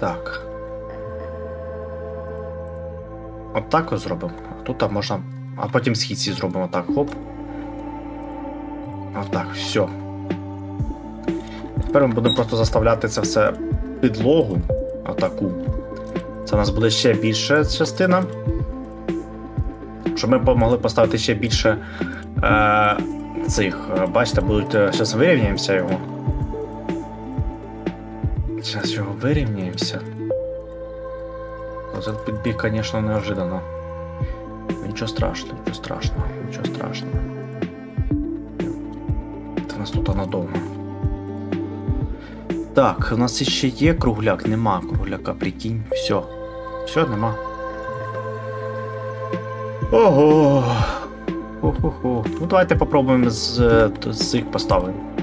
Так. От так ось зробимо. Тут можна. А потім східці зробимо так. Хоп. Отак, все. Тепер ми будемо просто заставляти це все підлогу. Атаку. Це у нас буде ще більша частина. Щоб ми могли поставити ще більше е, цих. е, Бачите, будуть. Зараз вирівняємося його. Зараз його вирівняємося. Оце підбіг, звісно, неожиданно. Нічого страшного, нічого страшного, нічого страшного. Це у нас тут надовго. Так, у нас ще є кругляк, нема кругляка, прикинь. Все. Все, нема. Ого. Хо-хо-хо. Ну давайте попробуємо з, з цих поставимо.